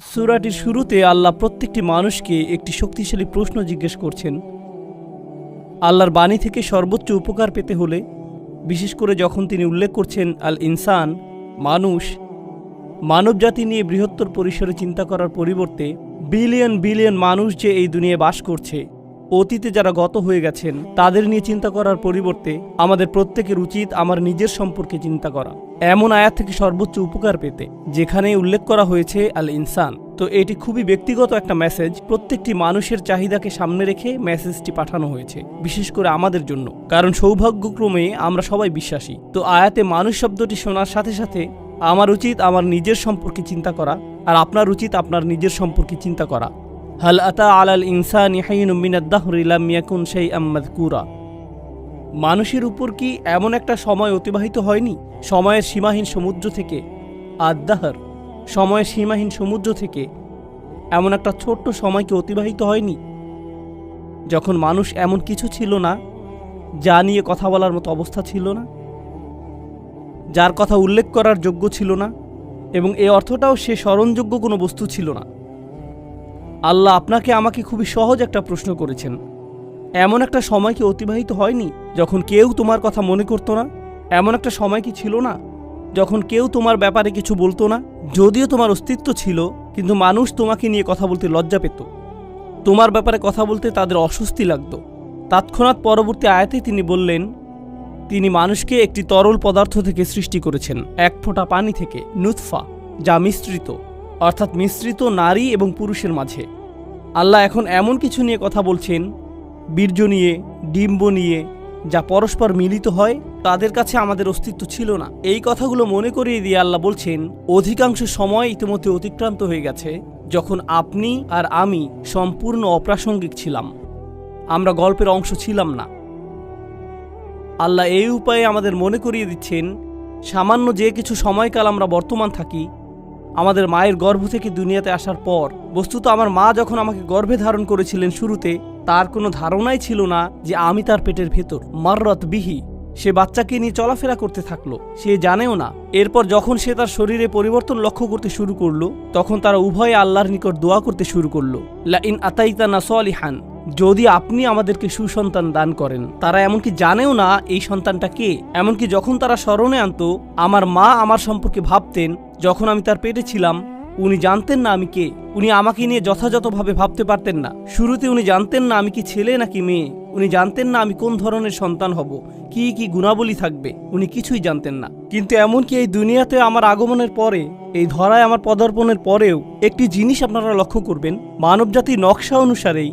সুরাটির শুরুতে আল্লাহ প্রত্যেকটি মানুষকে একটি শক্তিশালী প্রশ্ন জিজ্ঞেস করছেন, আল্লাহর বাণী থেকে সর্বোচ্চ উপকার পেতে হলে, বিশেষ করে যখন তিনি উল্লেখ করছেন, আল ইনসান, মানুষ, মানবজাতি নিয়ে বৃহত্তর পরিসরে চিন্তা করার পরিবর্তে, বিলিয়ন বিলিয়ন মানুষ যে এই দুনিয়ায় বাস করছে, অতীতে যারা গত হয়ে গেছেন, তাদের নিয়ে চিন্তা করার পরিবর্তে আমাদের প্রত্যেকের উচিত আমার নিজের সম্পর্কে চিন্তা করা। এমন আয়াত থেকে সর্বোচ্চ উপকার পেতে যেখানে উল্লেখ করা হয়েছে আল ইনসান তো এটি খুবই ব্যক্তিগত একটা মেসেজ। প্রত্যেকটি মানুষের চাহিদাকে সামনে রেখে মেসেজটি পাঠানো হয়েছে, বিশেষ করে আমাদের জন্য। কারণ সৌভাগ্যক্রমে আমরা সবাই বিশ্বাসী। তো আয়াতে মানুষ শব্দটি শোনার সাথে সাথে, আমার উচিত আমার নিজের সম্পর্কে চিন্তা করা, আর আপনার উচিত আপনার নিজের সম্পর্কে চিন্তা করা। হাল আতা আলাল ইনসান ইহাইন মিনাদ্দাহরিলাম ইয়াকুন সেই আম্মাদ কুরা মানুষের উপর কি এমন একটা সময় অতিবাহিত হয়নি? সময়ের সীমাহীন সমুদ্র থেকে আদাহার সময়ের সীমাহীন সমুদ্র থেকে এমন একটা ছোট্ট সময় কি অতিবাহিত হয়নি? যখন মানুষ এমন কিছু ছিল না, যা নিয়ে কথা বলার মতো অবস্থা ছিল না, যার কথা উল্লেখ করার যোগ্য ছিল না, এবং এ অর্থটাও সে স্মরণযোগ্য কোনো বস্তু ছিল না। আল্লাহ আপনাকে আমাকে খুবই সহজ একটা প্রশ্ন করেছেন। এমন একটা সময় কি অতিবাহিত হয়নি যখন কেউ তোমার কথা মনে করতো না? এমন একটা সময় কি ছিল না যখন কেউ তোমার ব্যাপারে কিছু বলতো না? যদিও তোমার অস্তিত্ব ছিল, কিন্তু মানুষ তোমাকে নিয়ে কথা বলতে লজ্জা পেত। তোমার ব্যাপারে কথা বলতে তাদের অস্বস্তি লাগতো। তৎক্ষণাৎ পরবর্তী আয়াতে তিনি বললেন, তিনি মানুষকে একটি তরল পদার্থ থেকে সৃষ্টি করেছেন, এক ফোঁটা পানি থেকে, নুৎফা, যা মিশ্রিত, অর্থাৎ মিশ্রিত নারী এবং পুরুষের মাঝে। আল্লাহ এখন এমন কিছু নিয়ে কথা বলছেন বীর্য নিয়ে, ডিম্ব নিয়ে যা পরস্পর মিলিত হয়, তাদের কাছে আমাদের অস্তিত্ব ছিল না। এই কথাগুলো মনে করিয়ে দিয়ে আল্লাহ বলছেন, অধিকাংশ সময় ইতিমধ্যে অতিক্রান্ত হয়ে গেছে, যখন আপনি আর আমি সম্পূর্ণ অপ্রাসঙ্গিক ছিলাম। আমরা গল্পের অংশ ছিলাম না। আল্লাহ এই উপায়ে আমাদের মনে করিয়ে দিচ্ছেন, সামান্য যে কিছু সময়কাল আমরা বর্তমান থাকি, আমাদের মায়ের গর্ভ থেকে দুনিয়াতে আসার পর, বস্তুত আমার মা যখন আমাকে গর্ভে ধারণ করেছিলেন শুরুতে তার কোনো ধারণাই ছিল না যে আমি তার পেটের ভেতর মাররত বিহি, সে বাচ্চাকে নিয়ে চলাফেরা করতে থাকল। সে জানেও না। এরপর যখন সে তার শরীরে পরিবর্তন লক্ষ্য করতে শুরু করল, তখন তারা উভয়ে আল্লাহর নিকট দোয়া করতে শুরু করল। লা ইন আতাইতা না সলিহান, যদি আপনি আমাদেরকে সুসন্তান দান করেন। তারা এমনকি জানেও না এই সন্তানটা কে। এমনকি যখন তারা স্মরণে আনতো, আমার মা আমার সম্পর্কে ভাবতেন, যখন আমি তার পেটে ছিলাম উনি জানতেন না আমি কে। উনি আমাকে নিয়ে যথাযথভাবে ভাবতে পারতেন না। শুরুতে উনি জানতেন না আমি কি ছেলে নাকি মেয়ে। উনি জানতেন না আমি কোন ধরনের সন্তান হব, কি কি গুণাবলী থাকবে, উনি কিছুই জানতেন না। কিন্তু এমনকি এই দুনিয়াতে আমার আগমনের পরে, এই ধরায় আমার পদার্পণের পরেও একটি জিনিস আপনারা লক্ষ্য করবেন, মানবজাতির নকশা অনুসারেই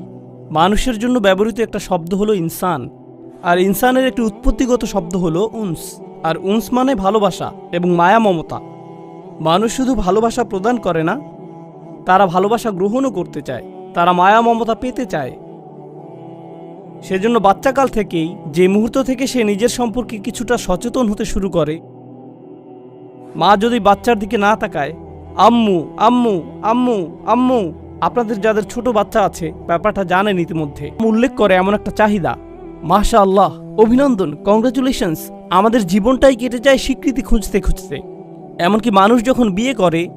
মানুষের জন্য ব্যবহৃত একটা শব্দ হলো ইনসান। আর ইনসানের একটি উৎপত্তিগত শব্দ হলো উন্স। আর উনস মানে ভালোবাসা এবং মায়া মমতা। মানুষ শুধু ভালোবাসা প্রদান করে না, তারা ভালোবাসা গ্রহণও করতে চায়, তারা মায়া মমতা পেতে চায়। সেজন্য বাচ্চাকাল থেকেই, যে মুহূর্ত থেকে সে নিজের সম্পর্কে কিছুটা সচেতন হতে শুরু করে, মা যদি বাচ্চার দিকে না তাকায়, আম্মু আম্মু আম্মু আম্মু, আপনাদের যাদের ছোট বাচ্চা আছে, ব্যাপারটা জানেন ইতিমধ্যে। উল্লেখ করে এমন একটা চাহিদা। মাশা আল্লাহ অভিনন্দন কংগ্রাচুলেশনস আমাদের জীবনটাই কেটে যায় স্বীকৃতি খুঁজতে খুঁজতে। এমনকি মানুষ যখন বিয়ে করে,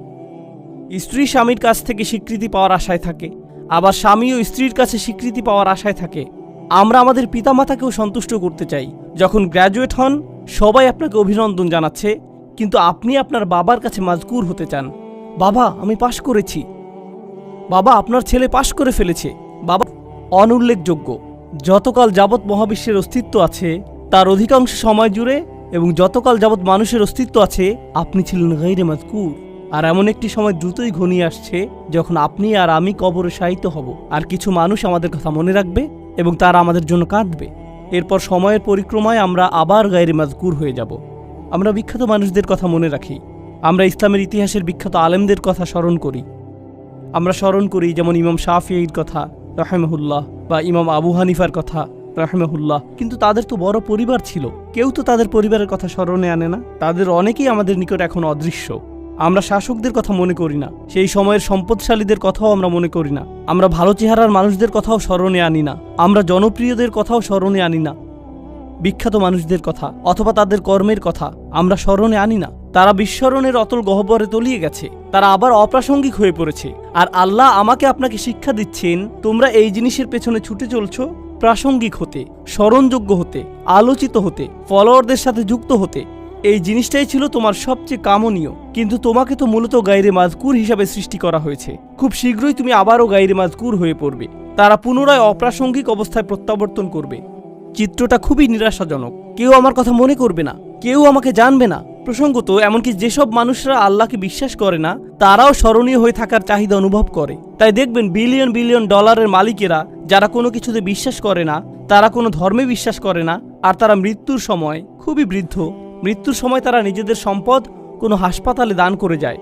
স্ত্রী স্বামীর কাছ থেকে স্বীকৃতি পাওয়ার আশায় থাকে, আবার স্বামীও স্ত্রীর কাছে স্বীকৃতি পাওয়ার আশায় থাকে। আমরা আমাদের পিতামাতাকেও সন্তুষ্ট করতে চাই। যখন গ্র্যাজুয়েট হন, সবাই আপনাকে অভিনন্দন জানাচ্ছে, কিন্তু আপনি আপনার বাবার কাছে মাজকুর হতে চান। বাবা, আমি পাশ করেছি। বাবা, আপনার ছেলে পাশ করে ফেলেছে। বাবা, অনুল্লেখযোগ্য। যতকাল যাবৎ মহাবিশ্বের অস্তিত্ব আছে, তার অধিকাংশ সময় জুড়ে এবং যতকাল যাবৎ মানুষের অস্তিত্ব আছে, আপনি ছিলেন গৈরে মাজকুর আর এমন একটি সময় দ্রুতই ঘনিয়ে আসছে, যখন আপনি আর আমি কবরে শায়িত হব। আর কিছু মানুষ আমাদের কথা মনে রাখবে এবং তারা আমাদের জন্য কাঁদবে। এরপর সময়ের পরিক্রমায় আমরা আবার গায়ের মাজকুর হয়ে যাব। আমরা বিখ্যাত মানুষদের কথা মনে রাখি। আমরা ইসলামের ইতিহাসের বিখ্যাত আলেমদের কথা স্মরণ করি। আমরা স্মরণ করি যেমন ইমাম শাফিঈর কথা, রাহেমহুল্লাহ, বা ইমাম আবু হানিফার কথা। রাহেমহুল্লাহ। কিন্তু তাদের তো বড় পরিবার ছিল। কেউ তো তাদের পরিবারের কথা স্মরণে আনে না। তাদের অনেকেই আমাদের নিকট এখন অদৃশ্য। আমরা শাসকদের কথা মনে করি না। সেই সময়ের সম্পদশালীদের কথাও আমরা মনে করি না। আমরা ভালো চেহারার মানুষদের কথাও স্মরণে আনি না। আমরা জনপ্রিয়দের কথাও স্মরণে আনি না। বিখ্যাত মানুষদের কথা অথবা তাদের কর্মের কথা আমরা স্মরণে আনি না। তারা বিস্মরণের অতল গহ্বরে তলিয়ে গেছে। তারা আবার অপ্রাসঙ্গিক হয়ে পড়েছে। আর আল্লাহ আমাকে আপনাকে শিক্ষা দিচ্ছেন, তোমরা এই জিনিসের পেছনে ছুটে চলছো? প্রাসঙ্গিক হতে, স্মরণযোগ্য হতে, আলোচিত হতে ফলোয়ারদের সাথে যুক্ত হতে, এই জিনিসটাই ছিল তোমার সবচেয়ে কামনীয়। কিন্তু তোমাকে তো মূলত গাইরে মাজকুর হিসাবে সৃষ্টি করা হয়েছে। খুব শীঘ্রই তুমি আবারও গাইরে মাজকুর হয়ে পড়বে। তারা পুনরায় অপ্রাসঙ্গিক অবস্থায় প্রত্যাবর্তন করবে। চিত্রটা খুবই নিরাশাজনক। কেউ আমার কথা মনে করবে না। কেউ আমাকে জানবে না। প্রসঙ্গত, এমনকি যেসব মানুষরা আল্লাহকে বিশ্বাস করে না, তারাও স্মরণীয় হয়ে থাকার চাহিদা অনুভব করে। তাই দেখবেন, বিলিয়ন বিলিয়ন ডলারের মালিকেরা, যারা কোনো কিছুতে বিশ্বাস করে না, তারা কোনো ধর্মে বিশ্বাস করে না, আর তারা মৃত্যুর সময় খুবই বৃদ্ধ। মৃত্যুর সময় তারা নিজেদের সম্পদ কোনো হাসপাতালে দান করে যায়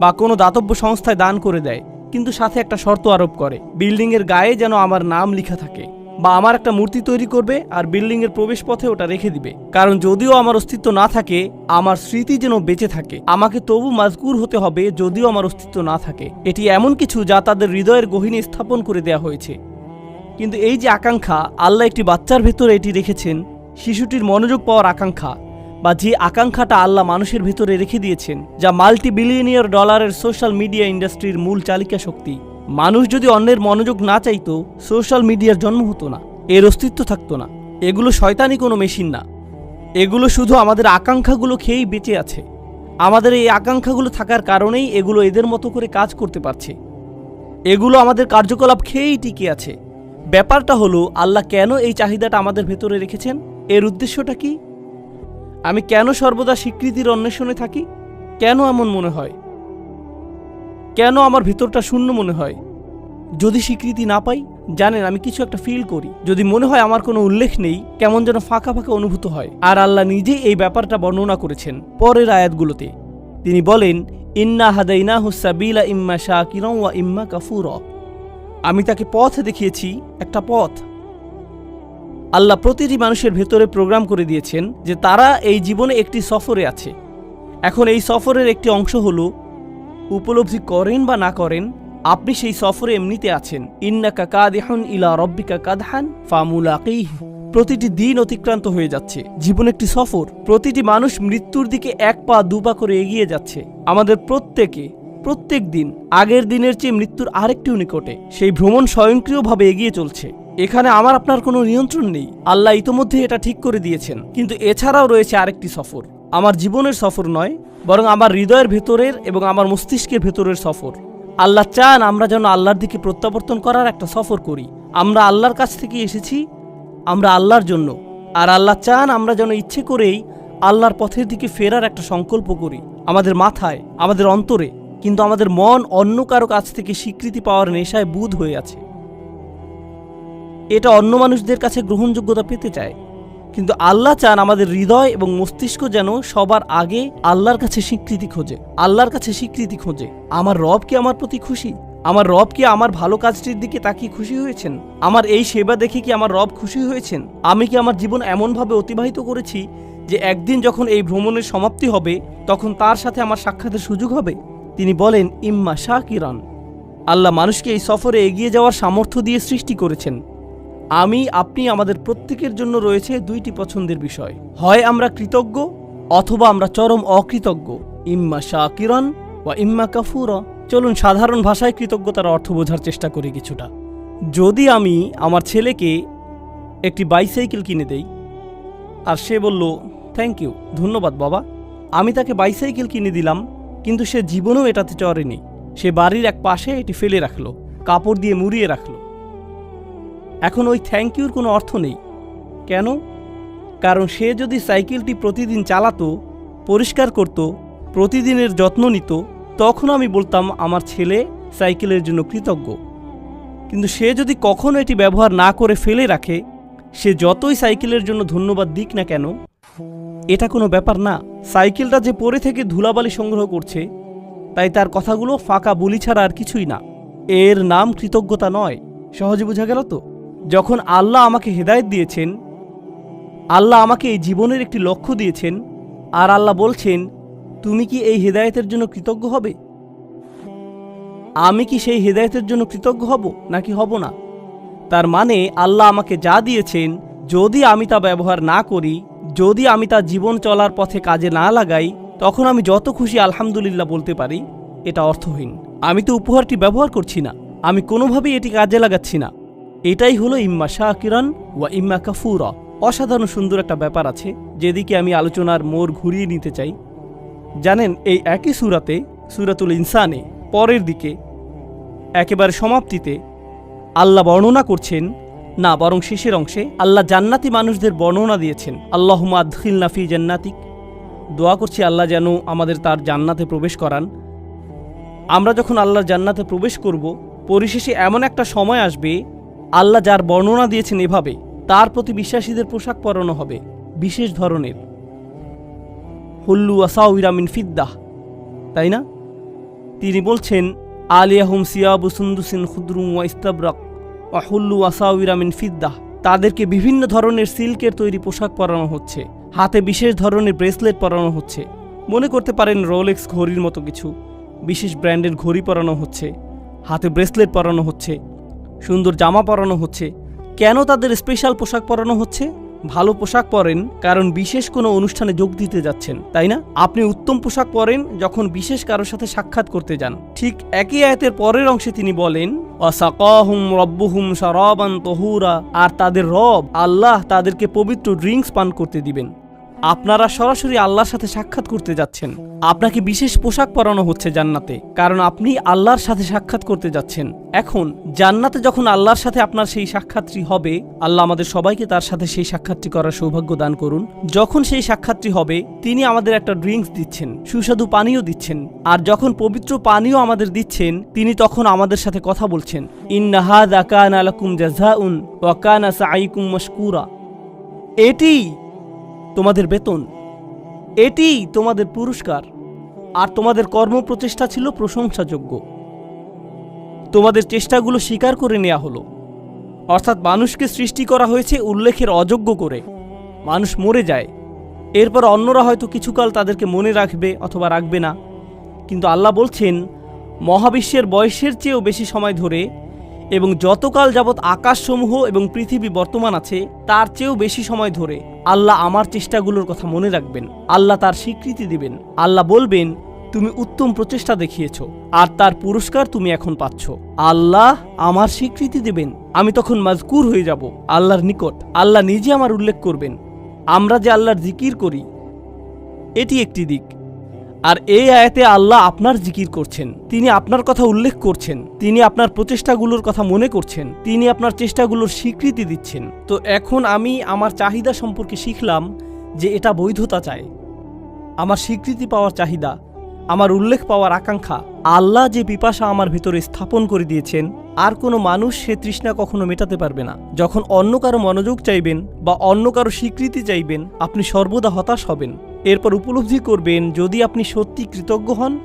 বা কোনো দাতব্য সংস্থায় দান করে দেয়, কিন্তু সাথে একটা শর্ত আরোপ করে, বিল্ডিংয়ের গায়ে যেন আমার নাম লেখা থাকে। বা আমার একটা মূর্তি তৈরি করবে আর বিল্ডিংয়ের প্রবেশপথে ওটা রেখে দিবে। কারণ যদিও আমার অস্তিত্ব না থাকে, আমার স্মৃতি যেন বেঁচে থাকে। আমাকে তবু মাজগুর হতে হবে যদিও আমার অস্তিত্ব না থাকে। এটি এমন কিছু যা তাদের হৃদয়ের গহিনী স্থাপন করে দেয়া হয়েছে। কিন্তু এই যে আকাঙ্ক্ষা, আল্লাহ একটি বাচ্চার ভেতরে এটি রেখেছেন, শিশুটির মনোযোগ পাওয়ার আকাঙ্ক্ষা, বা যে আকাঙ্ক্ষাটা আল্লাহ মানুষের ভেতরে রেখে দিয়েছেন, যা মাল্টি বিলিয়নিয়ার ডলারের সোশ্যাল মিডিয়া ইন্ডাস্ট্রির মূল চালিকা শক্তি। মানুষ যদি অন্যের মনোযোগ না চাইতো, সোশ্যাল মিডিয়ার জন্ম হতো না, এর অস্তিত্ব থাকতো না। এগুলো শয়তানি কোনো মেশিন না। এগুলো শুধু আমাদের আকাঙ্ক্ষাগুলো খেয়েই বেঁচে আছে। আমাদের এই আকাঙ্ক্ষাগুলো থাকার কারণেই এগুলো এদের মতো করে কাজ করতে পারছে। এগুলো আমাদের কার্যকলাপ খেয়েই টিকে আছে। ব্যাপারটা হলো, আল্লাহ কেন এই চাহিদাটা আমাদের ভেতরে রেখেছেন? এর উদ্দেশ্যটা কি? আমি কেন সর্বদা স্বীকৃতির অন্বেষণে থাকি? কেন এমন মনে হয়? কেন আমার ভিতরটা শূন্য মনে হয়? যদি স্বীকৃতি না পাই, জানেন, আমি কিছু একটা ফিল করি। যদি মনে হয় আমার কোনো উল্লেখ নেই, কেমন যেন ফাঁকা ফাঁকা অনুভূত হয়। আর আল্লাহ নিজেই এই ব্যাপারটা বর্ণনা করেছেন পরের আয়াতগুলোতে। তিনি বলেন, ইন্না হাদাইনা হুসাবিলা ইম্মা শাকিরম ওয়া ইম্মা কাফুর। আমি তাকে পথ দেখিয়েছি, একটা পথ। আল্লাহ প্রতিটি মানুষের ভেতরে প্রোগ্রাম করে দিয়েছেন যে তারা এই জীবনে একটি সফরে আছে। এখন এই সফরের একটি অংশ হলো উপলব্ধি করেন বা না করেন, আপনি সেই সফরে এমনিতে আছেন। ইন্নাকা কাদেহন ইলা রব্বিকা কাদহান ফামুলাকিহ। প্রতিটি দিন অতিক্রান্ত হয়ে যাচ্ছে। জীবন একটি সফর। প্রতিটি মানুষ মৃত্যুর দিকে এক পা দু পা করে এগিয়ে যাচ্ছে। আমাদের প্রত্যেকে, প্রত্যেক দিন, আগের দিনের চেয়ে মৃত্যুর আরেকটিও নিকটে। সেই ভ্রমণ স্বয়ংক্রিয়ভাবে এগিয়ে চলছে। এখানে আমার আপনার কোনো নিয়ন্ত্রণ নেই। আল্লাহ ইতোমধ্যে এটা ঠিক করে দিয়েছেন। কিন্তু এছাড়াও রয়েছে আরেকটি সফর। আমার জীবনের সফর নয়, বরং আমার হৃদয়ের ভেতরের এবং আমার মস্তিষ্কের ভেতরের সফর। আল্লাহ চান আমরা যেন আল্লাহর দিকে প্রত্যাবর্তন করার একটা সফর করি। আমরা আল্লাহর কাছ থেকে এসেছি আমরা আল্লাহর জন্য। আর আল্লাহ চান আমরা যেন ইচ্ছে করেই আল্লাহর পথের দিকে ফেরার একটা সংকল্প করি। আমাদের মাথায়, আমাদের অন্তরে, কিন্তু আমাদের মন অন্য কারও কাছ থেকে স্বীকৃতি পাওয়ার নেশায় বুধ হয়ে আছে। এটা অন্য মানুষদের কাছে গ্রহণযোগ্যতা পেতে চায়। কিন্তু আল্লাহ চান আমাদের হৃদয় এবং মস্তিষ্ক যেন সবার আগে আল্লাহর কাছে স্বীকৃতি খোঁজে, আল্লাহর কাছে স্বীকৃতি খোঁজে। আমার রব কি আমার প্রতি খুশি? আমার রব কি আমার ভালো কাজটির দিকে তাকিয়ে খুশি হয়েছেন? আমার এই সেবা দেখে কি আমার রব খুশি হয়েছেন? আমি কি আমার জীবন এমনভাবে অতিবাহিত করেছি যে একদিন যখন এই ভ্রমণের সমাপ্তি হবে, তখন তার সাথে আমার সাক্ষাতের সুযোগ হবে? তিনি বলেন, ইম্মা শাকিরান। আল্লাহ মানুষকে এই সফরে এগিয়ে যাওয়ার সামর্থ্য দিয়ে সৃষ্টি করেছেন। আমি, আপনি আমাদের প্রত্যেকের জন্য রয়েছে দুইটি পছন্দের বিষয়। হয় আমরা কৃতজ্ঞ, অথবা আমরা চরম অকৃতজ্ঞ। ইম্মা শাকিরন বা ইম্মা কাফুর। চলুন সাধারণ ভাষায় কৃতজ্ঞতার অর্থ বোঝার চেষ্টা করি কিছুটা। যদি আমি আমার ছেলেকে একটি বাইসাইকেল কিনে দেই, আর সে বলল থ্যাংক ইউ ধন্যবাদ বাবা। আমি তাকে বাইসাইকেল কিনে দিলাম, কিন্তু সে জীবনেও এটাতে চড়েনি। সে বাড়ির এক পাশে এটি ফেলে রাখল, কাপড় দিয়ে মুড়িয়ে রাখল। এখন ওই থ্যাংক ইউর কোনো অর্থ নেই। কেন? কারণ সে যদি সাইকেলটি প্রতিদিন চালাতো, পরিষ্কার করত, প্রতিদিনের যত্ন নিত, তখন আমি বলতাম আমার ছেলে সাইকেলের জন্য কৃতজ্ঞ। কিন্তু সে যদি কখনো এটি ব্যবহার না করে ফেলে রাখে, সে যতই সাইকেলের জন্য ধন্যবাদ দিক না কেন, এটা কোনো ব্যাপার না। সাইকেলটা যে পরে থেকে ধুলাবালি সংগ্রহ করছে, তাই তার কথাগুলো ফাঁকা বলি ছাড়া আর কিছুই না। এর নাম কৃতজ্ঞতা নয়। সহজে বোঝা গেল তো? যখন আল্লাহ আমাকে হেদায়েত দিয়েছেন, আল্লাহ আমাকে এই জীবনের একটি লক্ষ্য দিয়েছেন, আর আল্লাহ বলছেন, তুমি কি এই হেদায়েতের জন্য কৃতজ্ঞ হবে? আমি কি সেই হেদায়েতের জন্য কৃতজ্ঞ হব, নাকি হব না? তার মানে আল্লাহ আমাকে যা দিয়েছেন, যদি আমি তা ব্যবহার না করি, যদি আমি তা জীবন চলার পথে কাজে না লাগাই, তখন আমি যত খুশি আলহামদুলিল্লাহ বলতে পারি, এটা অর্থহীন। আমি তো উপহারটি ব্যবহার করছি না। আমি কোনোভাবেই এটি কাজে লাগাচ্ছি না। এটাই হলো ইম্মা শাকিরান ওয়া ইম্মা কাফুরা। অসাধারণ সুন্দর একটা ব্যাপার আছে, যেদিকে আমি আলোচনার মোড় ঘুরিয়ে নিতে চাই। জানেন, এই একই সুরাতে, সুরাতুল ইনসানে, পরের দিকে, একেবারে সমাপ্তিতে, আল্লাহ বর্ণনা করছেন, না, বরং শেষের অংশে, আল্লাহ জান্নাতি মানুষদের বর্ণনা দিয়েছেন আল্লাহ আদখিল নাফি জান্নাতিক। দোয়া করছি আল্লাহ যেন আমাদের তার জান্নাতে প্রবেশ করান। আমরা যখন আল্লাহর জান্নাতে প্রবেশ করব, পরিশেষে এমন একটা সময় আসবে আল্লাহ যার বর্ণনা দিয়েছেন এভাবে, তার প্রতি বিশ্বাসীদের পোশাক পরানো হবে, বিশেষ ধরনের। হুল্লু আসাউরামিন ফিদ্দাহ, তাই না? তিনি বলছেন, আলিয়াহুম সিয়াবু সুন্দুসিন খুদ্রুম ওয়া ইস্তাবরাক অহুল্লু আসাউরামিন ফিদ্দাহ। তাদেরকে বিভিন্ন ধরনের সিল্কের তৈরি পোশাক পরানো হচ্ছে, হাতে বিশেষ ধরনের ব্রেসলেট পরানো হচ্ছে। মনে করতে পারেন রোলেক্স ঘড়ির মতো কিছু, বিশেষ ব্র্যান্ডের ঘড়ি পরানো হচ্ছে, হাতে ব্রেসলেট পরানো হচ্ছে সুন্দর জামা পরানো হচ্ছে। কেন তাদের স্পেশাল পোশাক পরানো হচ্ছে? ভালো পোশাক পরেন, কারণ বিশেষ কোনো অনুষ্ঠানে যোগ দিতে যাচ্ছেন, তাই না? আপনি উত্তম পোশাক পরেন যখন বিশেষ কারোর সাথে সাক্ষাৎ করতে যান। ঠিক একই আয়াতের পরের অংশে তিনি বলেন তহুরা আর তাদের রব, আল্লাহ তাদেরকে পবিত্র ড্রিঙ্কস পান করতে দিবেন। আপনারা সরাসরি আল্লাহর সাথে সাক্ষাৎ করতে যাচ্ছেন। আপনাকে বিশেষ পোশাক পরানো হচ্ছে জান্নাতে, কারণ আপনি আল্লাহর সাথে সাক্ষাৎ করতে যাচ্ছেন। এখন, জান্নাতে যখন আল্লাহর সাথে আপনার সেই সাক্ষাৎটি হবে, আল্লাহ আমাদের সবাইকে তার সাথে সেই সাক্ষাৎটি করার সৌভাগ্য দান করুন। যখন সেই সাক্ষাৎটি হবে, তিনি আমাদের একটা ড্রিঙ্কস দিচ্ছেন, সুস্বাদু পানীয় দিচ্ছেন, আর যখন পবিত্র পানীয় আমাদের দিচ্ছেন, তিনি তখন আমাদের সাথে কথা বলছেন ইন্নাহাদ আকান আলাকুম জাজাউন ওয়াকানা সাইকুম মশকুরা। এটি তোমাদের বেতন। এটি তোমাদের পুরস্কার। আর তোমাদের কর্মপ্রচেষ্টা ছিল প্রশংসাযোগ্য। তোমাদের চেষ্টাগুলো স্বীকার করে নেওয়া হলো। অর্থাৎ মানুষকে সৃষ্টি করা হয়েছে উল্লেখের অযোগ্য করে। মানুষ মরে যায়। এরপর অন্যরা হয়তো কিছুকাল তাদেরকে মনে রাখবে অথবা রাখবে না। কিন্তু আল্লাহ বলছেন, মহাবিশ্বের বয়সের চেয়েও বেশি সময় ধরে এবং যতকাল যাবৎ আকাশসমূহ এবং পৃথিবী বর্তমান আছে, তার চেয়েও বেশি সময় ধরে আল্লাহ আমার চেষ্টাগুলোর কথা মনে রাখবেন। আল্লাহ তার স্বীকৃতি দিবেন। আল্লাহ বলবেন, তুমি উত্তম প্রচেষ্টা দেখিয়েছ, আর তার পুরস্কার তুমি এখন পাচ্ছ। আল্লাহ আমার স্বীকৃতি দেবেন, আমি তখন মাজকুর হয়ে যাব আল্লাহর নিকট। আল্লাহ নিজে আমার উল্লেখ করবেন। আমরা যে আল্লাহর জিকির করি, এটি একটি দিক। আর এই আয়াতে আল্লাহ আপনার জিকির করছেন, তিনি আপনার কথা উল্লেখ করছেন, তিনি আপনার প্রচেষ্টাগুলোর কথা মনে করছেন, তিনি আপনার চেষ্টাগুলোর স্বীকৃতি দিচ্ছেন। তো এখন আমি আমার চাহিদা সম্পর্কে শিখলাম যে এটা বৈধতা চায় আমার স্বীকৃতি পাওয়ার চাহিদা, আমার উল্লেখ পাওয়ার আকাঙ্ক্ষা, আল্লাহ যে পিপাসা আমার ভিতরে স্থাপন করে দিয়েছেন, আর কোনো মানুষ সে তৃষ্ণা কখনো মেটাতে পারবে না। যখন অন্য কারও মনোযোগ চাইবেন বা অন্য কারও স্বীকৃতি চাইবেন, আপনি সর্বদা হতাশ হবেন। এরপর উপলব্ধি করবেন, যদি আপনি সত্যি কৃতজ্ঞ হন,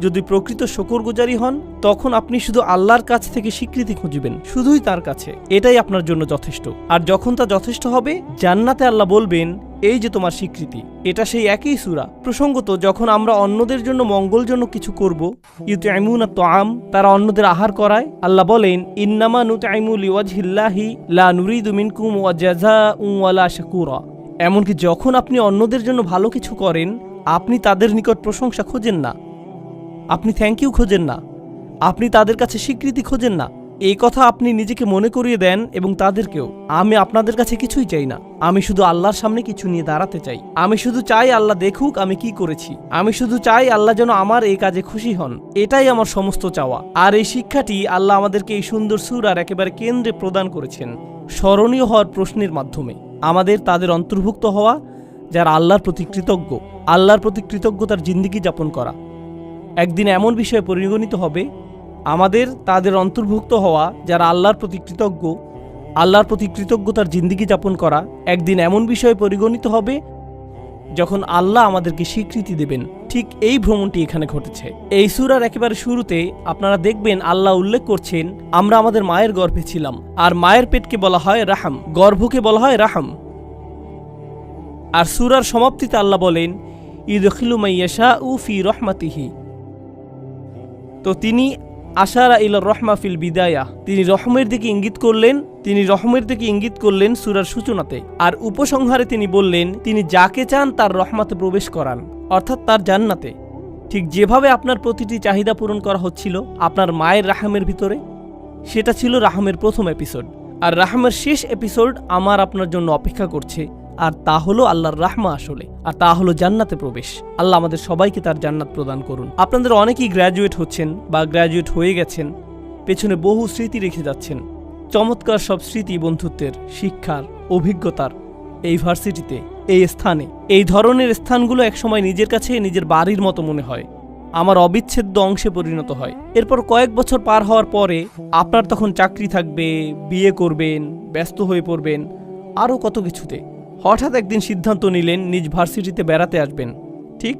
যদি প্রকৃত শকরগুজারি হন, তখন আপনি শুধু আল্লাহর কাছ থেকে স্বীকৃতি খুঁজবেন, শুধুই তার কাছে। এটাই আপনার জন্য যথেষ্ট। আর যখন তা যথেষ্ট হবে, জান্নাতে আল্লাহ বলবেন, এই যে তোমার স্বীকৃতি, এটা সেই একই সুরা। প্রসঙ্গত, যখন আমরা অন্যদের জন্য মঙ্গলজনক কিছু করব ইউতে আইমুন তো আম তারা অন্যদের আহার করায়, আল্লাহ বলেন, ইন্নামা নুত আইমুল ইওয়াজহিল্লাহি লা নুরিদু মিনকুম ওয়া জাযা ওয়ালা শাকুরা। এমনকি যখন আপনি অন্যদের জন্য ভালো কিছু করেন, আপনি তাদের নিকট প্রশংসা খোঁজেন না। আপনি থ্যাংক ইউ খোঁজেন না। আপনি তাদের কাছে স্বীকৃতি খোঁজেন না। এই কথা আপনি নিজেকে মনে করিয়ে দেন এবং তাদেরকেও। আমি আপনাদের কাছে কিছুই চাই না। আমি শুধু আল্লাহর সামনে কিছু নিয়ে দাঁড়াতে চাই। আমি শুধু চাই আল্লাহ দেখুক আমি কি করেছি। আমি শুধু চাই আল্লাহ যেন আমার এই কাজে খুশি হন। এটাই আমার সমস্ত চাওয়া। আর এই শিক্ষাটি আল্লাহ আমাদেরকে এই সুন্দর সুর আর একেবারে কেন্দ্রে প্রদান করেছেন। স্মরণীয় হওয়ার প্রশ্নের মাধ্যমে। আমাদের তাদের অন্তর্ভুক্ত হওয়া, যারা আল্লাহর প্রতি কৃতজ্ঞ, আল্লাহর প্রতি কৃতজ্ঞতার জিন্দিগি যাপন করা। একদিন এমন বিষয়ে পরিগণিত হবে, আমাদের তাদের অন্তর্ভুক্ত হওয়া, যারা আল্লাহর প্রতি কৃতজ্ঞ, আল্লাহর প্রতি কৃতজ্ঞতার জিন্দিগি যাপন করা, একদিন এমন বিষয়ে পরিগণিত হবে, যখন আল্লাহ আমাদেরকে স্বীকৃতি দেবেন। ঠিক এই ভ্রমণটি এখানে ঘটেছে। এই সুরার একেবারে শুরুতে আপনারা দেখবেন আল্লাহ উল্লেখ করছেন, আমরা আমাদের মায়ের গর্ভে ছিলাম, আর মায়ের পেটকে বলা হয় রাহাম, গর্ভকে বলা হয় রাহাম। আর সুরার সমাপ্তিতে আল্লাহ বলেন, ইদখিলু মাইয়াশা উ ফি রহমাতিহি। তো তিনি আশারা ইল রহমা ফিল বিদায়া। তিনি রহমের দিকে ইঙ্গিত করলেন, তিনি রহমের দিকে ইঙ্গিত করলেন সুরার সূচনাতে। আর উপসংহারে তিনি বললেন, তিনি যাকে চান তার রহমাতে প্রবেশ করান, অর্থাৎ তার জান্নাতে। ঠিক যেভাবে আপনার প্রতিটি চাহিদা পূরণ করা হচ্ছিল, আপনার মায়ের রাহামের ভিতরে, সেটা ছিল রাহামের প্রথম এপিসোড। আর রাহামের শেষ এপিসোড আমার আপনার জন্য অপেক্ষা করছে আর তা হলো আল্লাহর রাহমা আসলে, আর তা হলো জান্নাতে প্রবেশ। আল্লাহ আমাদের সবাইকে তার জান্নাত প্রদান করুন। আপনাদের অনেকেই গ্র্যাজুয়েট হচ্ছেন বা গ্র্যাজুয়েট হয়ে গেছেন, পেছনে বহু স্মৃতি রেখে যাচ্ছেন। চমৎকার সব স্মৃতি বন্ধুত্বের, শিক্ষার, অভিজ্ঞতার এই ভার্সিটিতে, এই স্থানে, এই ধরনের স্থানগুলো একসময় নিজের কাছে, নিজের বাড়ির মতো মনে হয়। আমার অবিচ্ছেদ্য অংশে পরিণত হয়। এরপর কয়েক বছর পার হওয়ার পরে আপনার তখন চাকরি থাকবে, বিয়ে করবেন, ব্যস্ত হয়ে পড়বেন, আরও কত কিছুতে। হঠাৎ একদিন সিদ্ধান্ত নিলেন নিজ ভার্সিটিতে বেড়াতে আসবেন। ঠিক?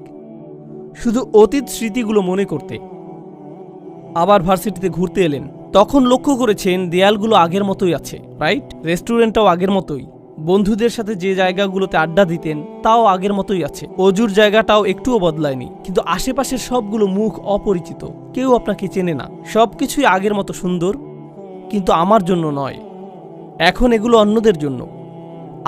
শুধু অতীত স্মৃতিগুলো মনে করতে। আবার ভার্সিটিতে ঘুরতে এলেন। তখন লক্ষ্য করেছেন দেয়ালগুলো আগের মতোই আছে রাইট রেস্টুরেন্টটাও আগের মতোই। বন্ধুদের সাথে যে জায়গাগুলোতে আড্ডা দিতেন, তাও আগের মতোই আছে। অজুর জায়গাটাও একটুও বদলায়নি। কিন্তু আশেপাশের সবগুলো মুখ অপরিচিত। কেউ আপনাকে চেনে না। সব কিছুই আগের মতো সুন্দর, কিন্তু আমার জন্য নয়। এখন এগুলো অন্যদের জন্য।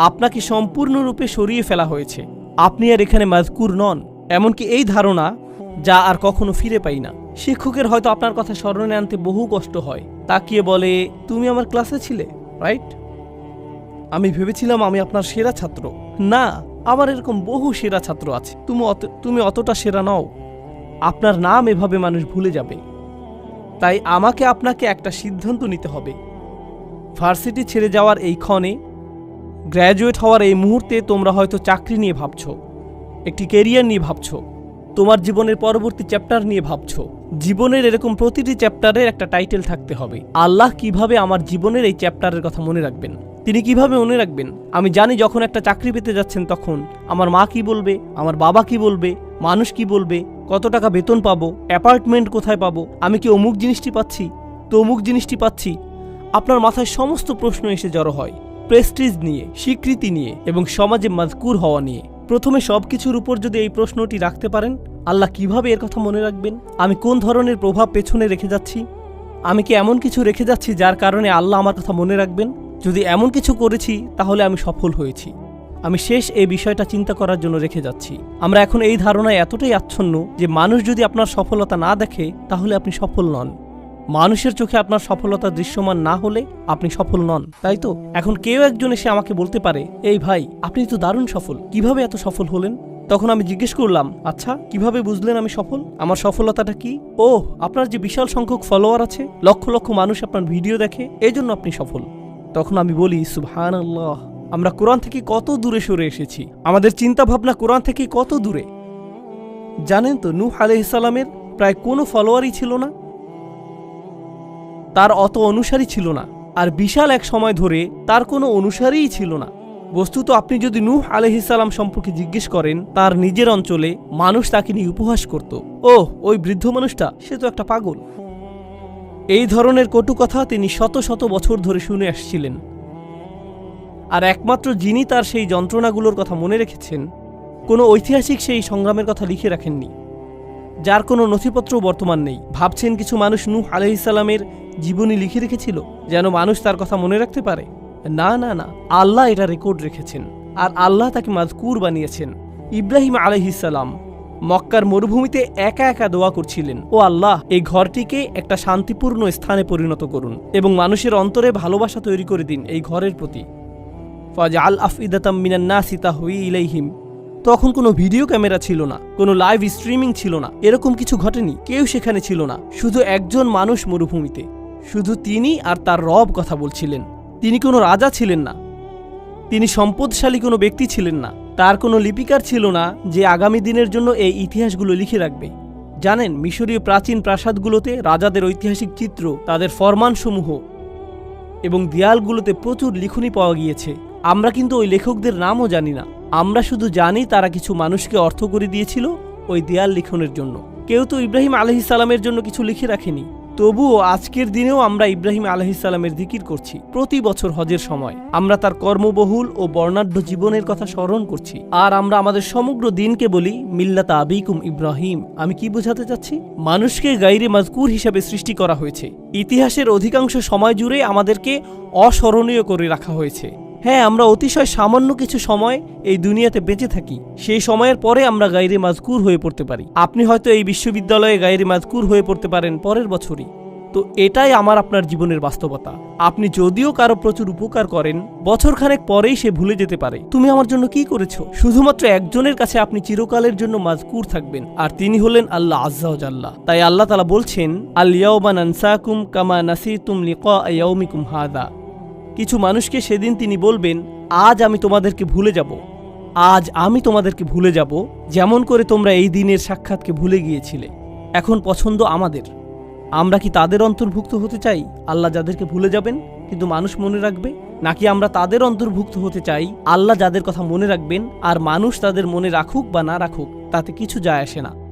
আপনাকে সম্পূর্ণরূপে সরিয়ে ফেলা হয়েছে। আপনি আর এখানে মাজকুর নন, এমনকি এই ধারণা যা আর কখনো ফিরে পাই না। শিক্ষকের হয়তো আপনার কথা স্মরণে আনতে বহু কষ্ট হয়। তাকিয়ে বলে, তুমি আমার ক্লাসে ছিলে, রাইট? আমি ভেবেছিলাম আমি আপনার সেরা ছাত্র। না, আমার এরকম বহু সেরা ছাত্র আছে। তুমি অত, তুমি অতটা সেরা নও। আপনার নাম এভাবে মানুষ ভুলে যাবে। তাই আমাকে আপনাকে একটা সিদ্ধান্ত নিতে হবে। ভার্সিটি ছেড়ে যাওয়ার এই ক্ষণে গ্র্যাজুয়েট হওয়ার এই মুহূর্তে তোমরা হয়তো চাকরি নিয়ে ভাবছ, একটি কেরিয়ার নিয়ে ভাবছ, তোমার জীবনের পরবর্তী চ্যাপ্টার নিয়ে ভাবছ। জীবনের এরকম প্রতিটি চ্যাপ্টারের একটা টাইটেল থাকতে হবে। আল্লাহ কীভাবে আমার জীবনের এই চ্যাপ্টারের কথা মনে রাখবেন? তিনি কীভাবে মনে রাখবেন? আমি জানি যখন একটা চাকরি পেতে যাচ্ছেন তখন আমার মা কি বলবে, আমার বাবা কি বলবে, মানুষ কি বলবে, কত টাকা বেতন পাবো অ্যাপার্টমেন্ট কোথায় পাবো, আমি কি অমুক জিনিসটি পাচ্ছি তো অমুক জিনিসটি পাচ্ছি? আপনার মাথায় সমস্ত প্রশ্ন এসে জড়ো হয়। প্রেস্টিজ নিয়ে, স্বীকৃতি নিয়ে এবং সমাজে মাজকুর হওয়া নিয়ে। প্রথমে সব কিছুর উপর যদি এই প্রশ্নটি রাখতে পারেন, আল্লাহ কীভাবে এর কথা মনে রাখবেন? আমি কোন ধরনের প্রভাব পেছনে রেখে যাচ্ছি? আমি কি এমন কিছু রেখে যাচ্ছি যার কারণে আল্লাহ আমার কথা মনে রাখবেন? যদি এমন কিছু করেছি, তাহলে আমি সফল হয়েছি। আমি শেষ এই বিষয়টা চিন্তা করার জন্য রেখে যাচ্ছি। আমরা এখন এই ধারণায় এতটাই আচ্ছন্ন যে মানুষ যদি আপনার সফলতা না দেখে, তাহলে আপনি সফল নন। মানুষের চোখে আপনার সফলতা দৃশ্যমান না হলে আপনি সফল নন, তাই তো? এখন কেউ একজন এসে আমাকে বলতে পারে, এই ভাই, আপনি তো দারুণ সফল, কীভাবে এত সফল হলেন? তখন আমি জিজ্ঞেস করলাম আচ্ছা কীভাবে বুঝলেন আমি সফল? আমার সফলতাটা কি? ও আপনার যে বিশাল সংখ্যক ফলোয়ার আছে, লক্ষ লক্ষ মানুষ আপনার ভিডিও দেখে এই জন্য আপনি সফল। তখন আমি বলি সুবহান আল্লাহ আমরা কোরআন থেকে কত দূরে সরে এসেছি? আমাদের চিন্তা ভাবনা কোরআন থেকে কত দূরে? জানেন তো, নূহ আলহিসাল্লামের প্রায় কোনো ফলোয়ারই ছিল না। তার অত অনুসারী ছিল না, আর বিশাল এক সময় ধরে তার কোনো অনুসারীই ছিল না। বস্তুত আপনি যদি নূহ আলহিসাল্লাম সম্পর্কে জিজ্ঞেস করেন, তার নিজের অঞ্চলে মানুষ তাকে নিয়ে উপহাস করত। ও ওই বৃদ্ধ মানুষটা, সে তো একটা পাগল। এই ধরনের কটু কথা তিনি শত শত বছর ধরে শুনে আসছিলেন। আর একমাত্র যিনি তার সেই যন্ত্রণাগুলোর কথা মনে রেখেছেন, কোনো ঐতিহাসিক সেই সংগ্রামের কথা লিখে রাখেননি। যার কোনো নথিপত্র বর্তমান নেই। ভাবছেন কিছু মানুষ নূহ আলহিসাল্লামের জীবনী লিখে রেখেছিল, যেন মানুষ তার কথা মনে রাখতে পারে। না না না, আল্লাহ এটা রেকর্ড রেখেছেন, আর আল্লাহ তাকে মাজকুর বানিয়েছেন। ইব্রাহিম আলহিসাল্লাম মক্কার মরুভূমিতে একা একা দোয়া করছিলেন, ও আল্লাহ, এই ঘরটিকে একটা শান্তিপূর্ণ স্থানে পরিণত করুন এবং মানুষের অন্তরে ভালোবাসা তৈরি করে দিন এই ঘরের প্রতি। ফাজ আল আফইদাতাম মিনান নাসিতা হুই ইলাইহিম। তখন কোনো ভিডিও ক্যামেরা ছিল না, কোনো লাইভ স্ট্রিমিং ছিল না, এরকম কিছু ঘটেনি, কেউ সেখানে ছিল না, শুধু একজন মানুষ মরুভূমিতে। শুধু তিনি আর তার রব কথা বলছিলেন। তিনি কোনো রাজা ছিলেন না। তিনি সম্পদশালী কোনো ব্যক্তি ছিলেন না। তার কোনো লিপিকার ছিল না যে আগামী দিনের জন্য এই ইতিহাসগুলো লিখে রাখবে। জানেন, মিশরীয় প্রাচীন প্রাসাদগুলোতে রাজাদের ঐতিহাসিক চিত্র, তাদের ফরমানসমূহ এবং দেয়ালগুলোতে প্রচুর লিখনি পাওয়া গিয়েছে। আমরা কিন্তু ওই লেখকদের নামও জানি না। আমরা শুধু জানি তারা কিছু মানুষকে অর্থ করে দিয়েছিল ওই দেয়াল লিখনের জন্য। কেউ তো ইব্রাহিম আলহি সালামের জন্য কিছু লিখে রাখেনি। তবুও আজকের দিনেও আমরা ইব্রাহিম আলহিসাল্লামের জিকির করছি। প্রতি বছর হজের সময়। আমরা তার কর্মবহুল ও বর্ণাঢ্য জীবনের কথা স্মরণ করছি। আর আমরা আমাদের সমগ্র দিনকে বলি, মিল্লাতা আবিকুম ইব্রাহিম। আমি কি বোঝাতে চাচ্ছি? মানুষকে গাইরে মাজকুর হিসাবে সৃষ্টি করা হয়েছে। ইতিহাসের অধিকাংশ সময় জুড়ে আমাদেরকে অস্মরণীয় করে রাখা হয়েছে। হ্যাঁ আমরা অতিশয় সামান্য কিছু সময় এই দুনিয়াতে বেঁচে থাকি। সেই সময়ের পরে আমরা গাইরে মাজকুর হয়ে পড়তে পারি। আপনি হয়তো এই বিশ্ববিদ্যালয়ে গাইরে মাজকুর হয়ে পড়তে পারেন পরের বছরই। তো এটাই আমার আপনার জীবনের বাস্তবতা। আপনি যদিও কারও প্রচুর উপকার করেন, বছরখানেক পরেই সে ভুলে যেতে পারে। তুমি আমার জন্য কি করেছ? শুধুমাত্র একজনের কাছে আপনি চিরকালের জন্য মাজকুর থাকবেন, আর তিনি হলেন আল্লাহ আজ্জাউজাল্লাহ তাই আল্লাহ তালা বলছেন আলিয়াউবান আনসাকুম কামা নাসিতুম লিকা ইয়াউমিকুম হাদা। কিছু মানুষকে সেদিন তিনি বলবেন, আজ আমি তোমাদেরকে ভুলে যাব। আজ আমি তোমাদেরকে ভুলে যাব, যেমন করে তোমরা এই দিনের সাক্ষাৎকে ভুলে গিয়েছিলে। এখন পছন্দ আমাদের। আমরা কি তাদের অন্তর্ভুক্ত হতে চাই? আল্লাহ যাদেরকে ভুলে যাবেন, কিন্তু মানুষ মনে রাখবে? নাকি আমরা তাদের অন্তর্ভুক্ত হতে চাই? আল্লাহ যাদের কথা মনে রাখবেন, আর মানুষ তাদের মনে রাখুক বা না রাখুক, তাতে কিছু যায় আসে না।